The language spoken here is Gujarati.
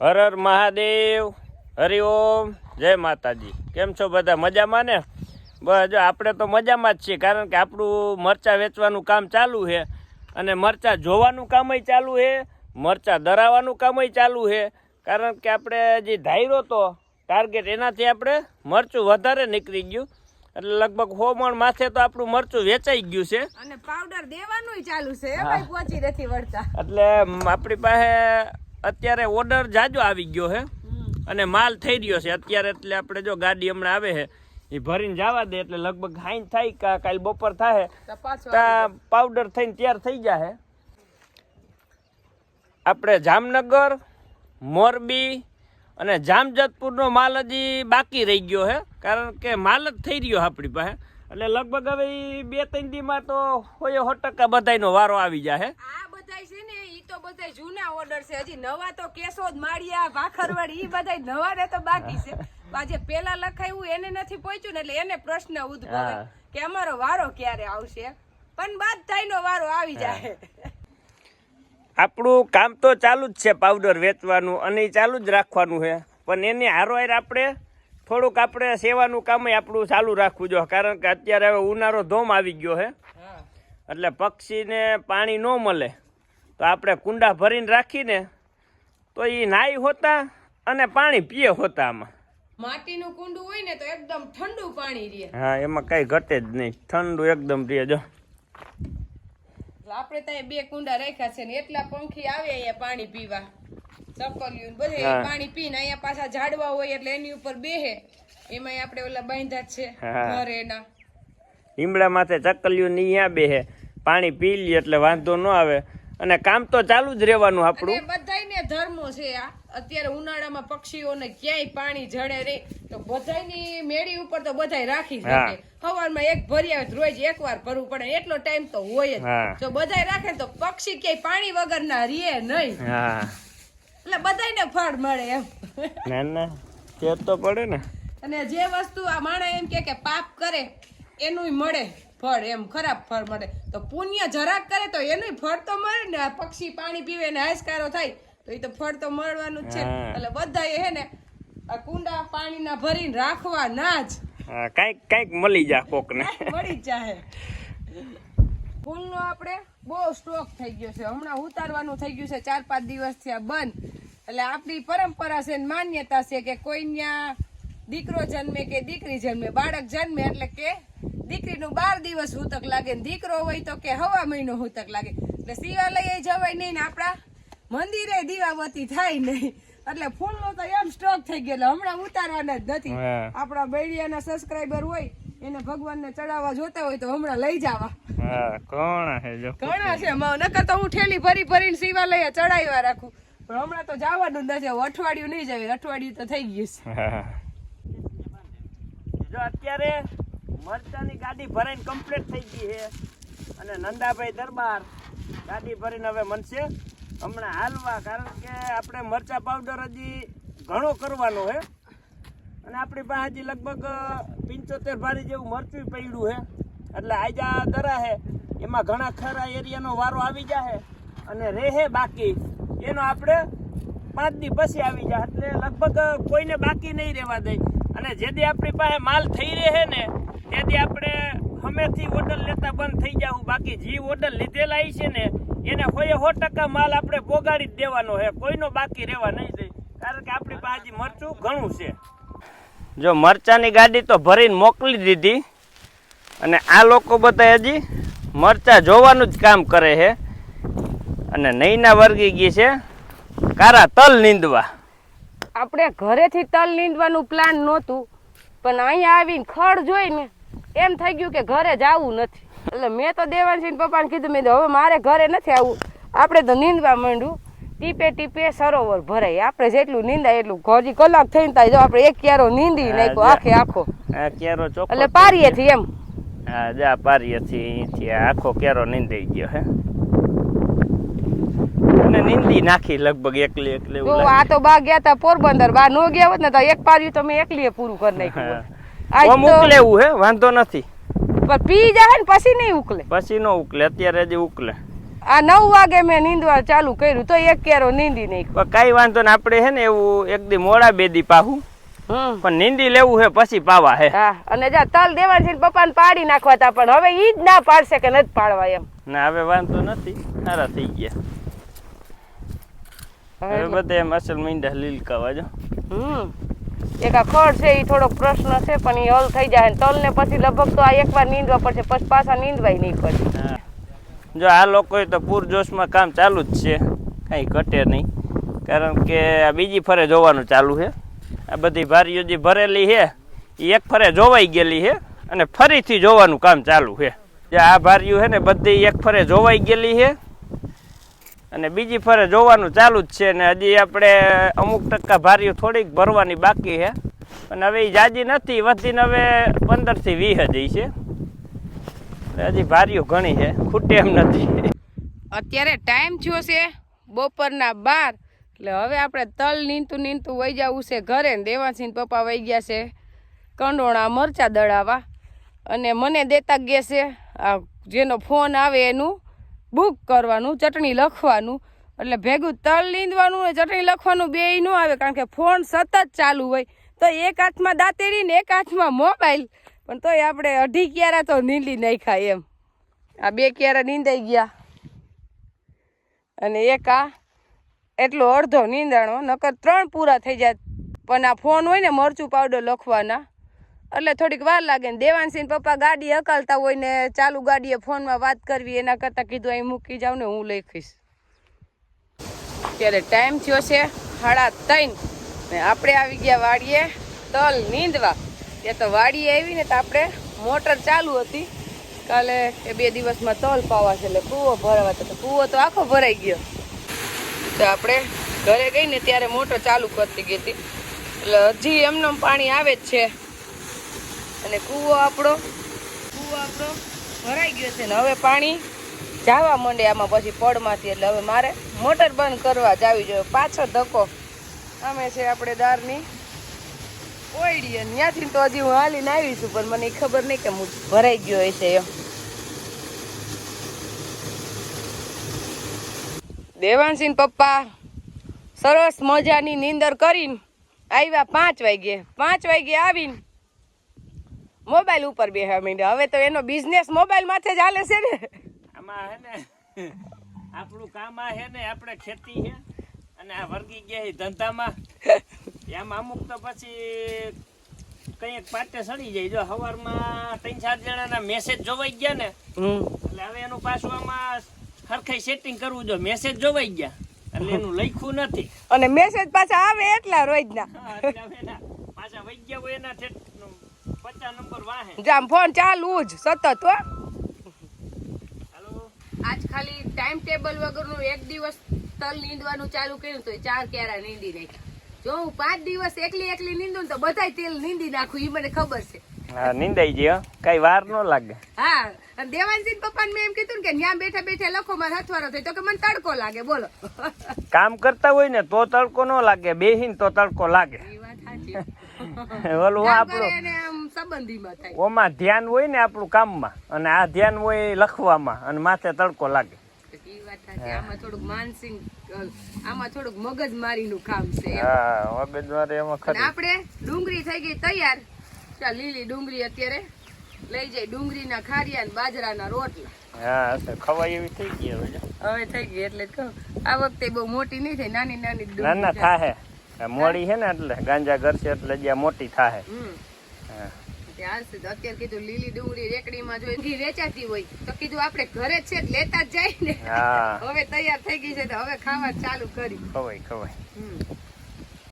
હર હર મહાદેવ. હરિઓમ જય માતાજી. કેમ છો બધા? મજામાં ને? બસ જો આપણે તો મજામાં જ છીએ કારણ કે આપણું મરચાં વેચવાનું કામ ચાલુ છે અને મરચાં જોવાનું કામય ચાલુ છે મરચાં ધરાવવાનું કામય ચાલુ છે. કારણ કે આપણે જે ધાર્યો તો ટાર્ગેટ એનાથી આપણે મરચું વધારે નીકળી ગયું. એટલે લગભગ સો મણ માથે તો આપણું મરચું વેચાઈ ગયું છે. અને પાવડર દેવાનું ચાલુ છે પહોંચી નથી વળતા. એટલે આપણી પાસે અત્યારે ઓર્ડર જાજો આવી ગયો છે અને માલ થઈ રહ્યો છે. અત્યારે એટલે આપણે જો ગાડી હમણાં આવે છે એ ભરીને જવા દે એટલે લગભગ હાઈન થાય કા કાલ બપોર થાય ત્યાં પાવડર થઈને તૈયાર થઈ જાય આપણે જામનગર મોરબી અને જામજતપુરનો માલ હજી બાકી રહી ગયો છે કારણ કે માલ જ થઈ રહ્યો આપણી પાસે. એટલે લગભગ હવે બે ત્રણ દીમાં તો હોય સો ટકા બધાયનો વારો આવી જાય આ બધાય છે ને ઈ તો બધાય જૂના ઓર્ડર છે. હજી નવા તો કેશોદ માળિયા ભાખરવડ ઈ બધાય નવા ને તો બાકી છે. આજે પેલા લખાયું એને નથી પહોંચ્યું ને એટલે એને પ્રશ્ન ઉદ્ભવે કે અમારો વારો ક્યારે આવશે? પણ બાદ વારો આવી જાય. આપણું કામ તો ચાલુ જ છે પાવડર વેચવાનું અને એ ચાલુ જ રાખવાનું છે. પણ એની હારો આપણે થોડુંક આપણે સેવાનું કામ આપણું ચાલુ રાખવું જોઈએ કારણ કે અત્યારે હવે ઉનાળો ધોમ આવી ગયો છે. એટલે પક્ષીને પાણી ન મળે. તો આપણે કુંડા ભરીને રાખીને તો એ નાઈ હોતા અને પાણી પીએ હોતા આમાં. માટીનું કુંડું હોય ને તો એકદમ ઠંડુ પાણી રહે. હા એમાં કઈ ઘટે જ નહીં. ઠંડુ એકદમ રહે જો. આપણે ત્યાં બે કુંડા રાખ્યા છે ને એટલા પંખી આવે અહીંયા પાણી પીવા. બધે પાણી પીને અહીંયા પાછા ઝાડવા હોય એટલે એની ઉપર બેહે. એમાં આપણે ઓલા બાંધ્યા છે હા. એના. લીમડા માથે ચકલિયું ની અહીંયા બેહે. પાણી પી લે એટલે વાંધો ન આવે. અને કામ તો ચાલુ જ રહેવાનું આપણું. બધાયને ધર્મો છે આ. અત્યારે ઉનાળામાં પક્ષીઓને ક્યાંય પાણી જડે રે તો બધાયની મેળી ઉપર તો બધાય રાખી. શકે. સવારમાં એક ભર્યા રોજ એકવાર ભરવું પડે. એટલો ટાઈમ તો હોય જ. જો બધાય રાખે ને તો પક્ષી ક્યાંય પાણી વગર ના રીએ નહીં એટલે બધાયને ફળ મળે એમ. ના ના કે તો પડે ને. અને જે વસ્તુ આ માણસ એમ કે પાપ કરે એનું મળે ફળ એમ ખરાબ ફળ મળે. તો પુણ્ય જરાક કરે તો એનુંય ફળ તો મળે ને પક્ષી પાણી પીવે ને હાશકારો થાય તો એ તો ફળ તો મળવાનું જ છે. એટલે બધાએ હે ને આ કુંડા પાણીના ભરીને રાખવા ના જ કાંઈક કાંઈક મળી જા કોકને. મળી જ જાહે. ફૂલનો આપણે બહુ સ્ટોક થઈ ગયો છે. હમણાં ઉતારવાનું થઈ ગયું છે. ચાર પાંચ દિવસથી આ બંધ. એટલે આપણી પરંપરા છે ને માન્યતા છે કે કોઈ ત્યાં દીકરો જન્મે કે દીકરી જન્મે બાળક જન્મે એટલે કે દીકરીનું બાર દિવસ હુતક લાગે ને દીકરો હોય તો કે હવા મહિનો હુતક લાગે. એટલે શિવાલય જવાય નહીં ને આપણા મંદિરે દીવાવતી થાય નહીં. એટલે ફૂલનો તો એમ સ્ટોક થઈ ગયો એટલે હમણાં ઉતારવાના જ નથી. આપણા બૈડિયાના સબસ્ક્રાઇબર હોય એને ભગવાનને ચડાવવા જોતા હોય તો હમણાં લઈ જાવા. હા કોણ છે જો કોણ છે? મ- નકર તો હું ઠેલી ભરી ભરીને શિવાલય ચડાવ્યા રાખું. પણ હમણાં તો જવાનું નથી અઠવાડિયું નહીં જાય અઠવાડિયું તો થઈ ગયું છે. જો અત્યારે મરચાની ગાડી ભરાઈને કમ્પ્લીટ થઈ ગઈ છે. અને નંદાભાઈ દરબાર ગાડી ભરીને હવે મનશે હમણાં હાલવા કારણ કે આપણે મરચા પાવડર હજી ઘણો કરવાનો છે. અને આપણી પાસે હજી લગભગ પંચોતેર ભારી જેવું મરચું પડ્યું છે. એટલે આજા દરા હે. એમાં ઘણા ખરા એરિયાનો વારો આવી જાય અને રહે બાકી. એનો આપણે પાંચ દી પછી આવી જાય એટલે લગભગ કોઈને બાકી નહીં રહેવા દે. અને જેથી આપણી પાસે માલ થઈ રહે ને તેથી આપણે હમેથી ઓર્ડર લેતા બંધ થઈ જાવું બાકી જે ઓર્ડર લીધેલા છે ને, એને હોય સો ટકા માલ આપણે પોગાડી જ દેવાનો છે કોઈનો બાકી રહેવા નહીં દે. કારણ કે આપણી પાસે મરચું ઘણું છે. જો મરચાની ગાડી તો ભરીને મોકલી દીધી. અને આ લોકો બધા હજી મરચા જોવાનું જ કામ કરે છે. અને નૈના વર્ગી ગઈ છે કારા તલ નીંદવા. આપણે ઘરેથી તલ નીંદવાનું પ્લાન નહોતું પણ અહીંયા આવીને ખડ જોઈને એમ થઈ ગયું કે ઘરે જવું નથી. એટલે મેં તો દેવાનસિંહ પપ્પાને કીધું મેં હવે મારે ઘરે નથી આવવું આપણે તો નીંદવા માંડ્યું. ટીપે ટીપે સરોવર ભરાય. આપણે જેટલું નીંદાય એટલું હજી કલાક થઈને થાય. જો આપણે એક ક્યારો નીંદી નાખ્યો આખે આખો. એટલે પારીએ એટલે એમ. હા જા પારીએથી આ આખો કેરો નીંદાઈ ગયો હે. અને નીંદી નાખી લગભગ એકલી એકલી આ તો બા ગયા તા પોરબંદર બા નો ગયા હોત ને તો એક પાર્યું તો મેં એકલીએ પૂરું કરી નાખ્યું હા. હોત. આજ ઓમ તો ઉકલે એવું હે વાંધો નથી. પણ પી જાય ને પછી નહીં ઉકલે. પછી નો ઉકલે અત્યારે હજી ઉકલે. આ નવ વાગે મેં નીંદવા ચાલુ કર્યું તો એક કેરો નીંદી નહીં કઈ વાંધો ને આપણે હે ને એવું એક દી મોડા બે દી પાહું. પણ નીંદી લેવું હે પછી પાવા હે. હા અને જા તલ દેવા છે પપ્પાને પાડી નાખવા તા પણ હવે ઈ જ ના પાડશે કે નથી પાડવા એમ. ના હવે વાંધો નથી. સારા થઈ ગયા. હવે બધે એમ અસલ મીંડા લીલકા વાજો હમ. એક આ ખડ છે એ થોડોક પ્રશ્ન છે પણ એ હલ થઈ જાય ને તલ ને પછી લગભગ તો આ એકવાર નીંદવા પડશે પછી પાછા નીંદવાય નહીં પડે હા. જો આ લોકોએ તો પૂરજોશમાં કામ ચાલુ જ છે. કાંઈ ઘટે નહીં. કારણ કે આ બીજી ફરે જોવાનું ચાલુ છે. આ બધી ભારીઓ જે ભરેલી છે એ એક ફરે જોવાઈ ગયેલી છે અને ફરીથી જોવાનું કામ ચાલુ છે. જે આ ભારીઓ છે ને બધી એક ફરે જોવાઈ ગયેલી છે અને બીજી ફરે જોવાનું ચાલુ જ છે ને હજી આપણે અમુક ટકા ભારીઓ થોડીક ભરવાની બાકી છે. અને હવે એ જાજી નથી, વધીને હવે પંદરથી વીસ જ છે. હજી ભારીઓ ઘણી છે, ખૂટે એમ નથી. અત્યારે ટાઈમ થયો છે બપોરના બાર. એટલે હવે આપણે તલ નીંતું નીંતું વહી જવું છે ઘરે ને પપ્પા વહી ગયા છે કંડોણા મરચા દળાવા અને મને દેતા ગયા છે આ જેનો ફોન આવે એનું બુક કરવાનું, ચટણી લખવાનું. એટલે ભેગું તલ નીંદવાનું ને ચટણી લખવાનું બે ન આવે કારણ કે ફોન સતત ચાલુ હોય. તો એક હાથમાં દાંતેરી ને એક હાથમાં મોબાઈલ. પણ તોય આપણે અઢી ક્યારા તો નીંદી નાખ્યા એમ. આ બે ક્યારા નીંદાઈ ગયા. અને એક આ એટલો અડધો નીંદાણો, નકર ત્રણ પૂરા થઈ જાય. પણ આ ફોન હોય ને, મરચું પાવડર લખવાના. એટલે થોડીક વાર લાગે ને દેવાનસિંહ પપ્પા ગાડી હકાલતા હોય ને, ચાલુ ગાડીએ ફોનમાં વાત કરવી, એના કરતાં કીધું, અહીં મૂકી જાવ ને, હું લખીશ. ત્યારે ટાઈમ થયો છે સાડા ત્રણ. ને આપણે આવી ગયા વાડીએ તલ નીંદવા. ત્યાં તો વાડીએ આવી ને તો આપણે મોટર ચાલુ હતી. કાલે એ બે દિવસમાં તલ પાવા છે, એટલે કૂવો ભરાવા તો કૂવો તો આખો ભરાઈ ગયો. તો આપણે ઘરે ગઈ ને ત્યારે મોટર ચાલુ કરતી ગઈ હતી. એટલે હજી એમનેમ પાણી આવે જ છે. અને કૂવો આપણો કૂવો આપણો ભરાઈ ગયો છે ને હવે પાણી જાવા માંડે આમાં પછી પડમાંથી. એટલે હવે મારે મોટર બંધ કરવા જાવી જોઈએ. પાછો ધક્કો. અમે છે આપણે દારની ઓયડી ત્યાંથી તો હજી હું હાલીને આવી છું પણ મને ખબર નહીં કે હું ભરાઈ ગયો હશે એમ. દેવાંશી પપ્પા સરસ મજાની નીંદર કરીને આવ્યા પાંચ વાગે. પાંચ વાગે આવીને મોબાઈલ ઉપર બેહવા માંડ્યા. હવે તો એનો બિઝનેસ મોબાઈલ માથે જ હાલે છે ને. આમાં હે ને આપણું કામ આ હે ને આપણે ખેતી છે અને આ વર્ગી ગયા ધંધામાં. એમ અમુક તો પછી કંઈક પાટે સડી જાય. જો સવારમાં ત્રણ ચાર જણાના મેસેજ જોવાઈ ગયા ને એટલે હવે એનું પાછું આમાં હરખાઈ સેટિંગ કરવું જો મેસેજ જોવાઈ ગયા. એટલે એનું લખ્યું નથી. અને મેસેજ પાછા આવે એટલા રોજના. પાછા વઈ ગયા હોય એના પચાસ નંબર વાહે. જામ ફોન ચાલુ જ સતત હો. હાલો. આજ ખાલી ટાઈમ ટેબલ વગરનું એક દિવસ તલ નીંદવાનું ચાલુ કર્યું તો ચાર ક્યારા નીંદી નાખ્યા. જો હું પાંચ દિવસ એકલી એકલી નીંદું ને તો બધાય તેલ નીંદી નાખું એ મને ખબર છે. હા નિંદાઈ ગયો કઈ વાર ન લાગે. હા દેવાનસિંહ પપ્પાને મેં એમ કીધું કે ન્યા બેઠા બેઠા લખો મારે હથવારો થાય. તો કે મને તડકો લાગે બોલો. કામ કરતા હોય ને તો તડકો ન લાગે બેહીન તો તડકો લાગે. ઓલું આપણું ઓમાં ધ્યાન હોય ને આપણું કામમાં અને આ ધ્યાન હોય લખવામાં અને માથે તડકો લાગે. આમાં થોડુંક માનસિંહ આમાં થોડુંક મગજ મારીનું કામ છે. હા એમાં આપણે ડુંગળી થઈ ગઈ તૈયાર. લીલી ડુંગળી અત્યારે લઈ જાય ડુંગળીના ખારિયા ને બાજરાના રોટલા. હા ખવાય એવી થઈ ગઈ હવે હવે થઈ ગઈ એટલે કહું આ વખતે બહુ મોટી નહીં નાની નાની ના ના થાહે. મોડી છે ને એટલે ગાંજા કરશે એટલે જ્યાં મોટી થાહે. અત્યારે કીધું લીલી ડુંગળી રેકડીમાં જો ઘી વેચાતી હોય તો કીધું આપણે ઘરે છે લેતા જ જાય ને. હવે તૈયાર થઈ ગઈ છે તો હવે ખાવા ચાલુ કરી. ખવાય ખવાય.